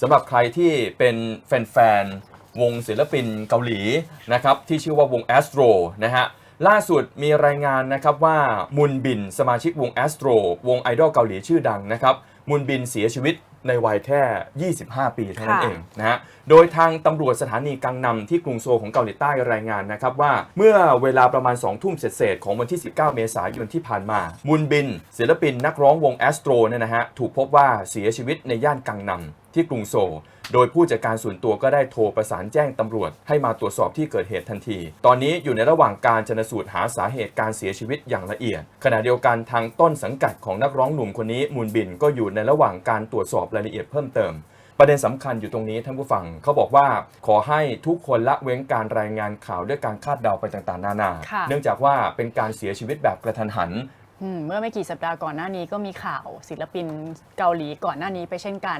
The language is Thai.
สำหรับใครที่เป็นแฟนๆวงศิลปินเกาหลีนะครับที่ชื่อว่าวง Astro นะฮะล่าสุดมีรายงานนะครับว่ามุนบินสมาชิกวง Astro วงไอดอลเกาหลีชื่อดังนะครับมุนบินเสียชีวิตในวัยแค่ 25 ปีเท่านั้นค่ะเองนะฮะ โดยทางตำรวจสถานีกังนำที่กรุงโซลของเกาหลีใต้รายงานนะครับว่า เมื่อเวลาประมาณ 2 ทุ่มเศษๆของวันที่ 19 เมษายนที่ผ่านมา มุนบิน ศิลปินนักร้องวง Astro เนี่ยนะฮะ ถูกพบว่าเสียชีวิตในย่านกังนำ ที่กรุงโซลโดยผู้จัดการส่วนตัวก็ได้โทรประสานแจ้งตำรวจ ให้มาตรวจสอบที่เกิดเหตุทันที ตอนนี้อยู่ในระหว่างการชนสูตรหาสาเหตุการเสียชีวิตอย่างละเอียด ขณะเดียวกันทางต้นสังกัดของนักร้องหนุ่มคนนี้มูลบินก็อยู่ในระหว่างการตรวจสอบรายละเอียดเพิ่มเติมประเด็นสำคัญอยู่ตรงนี้ท่านผู้ฟังเขาบอกว่าขอให้ทุกคนละเว้นการรายงานข่าวด้วยการคาดเดาไปต่างๆ นานาค่ะเนื่องจากว่าเป็นการเสียชีวิตแบบกระทันหันอืมเมื่อไม่กี่สัปดาห์ก่อนหน้านี้ก็มีข่าวศิลปินเกาหลีก่อนหน้านี้ไปเช่นกัน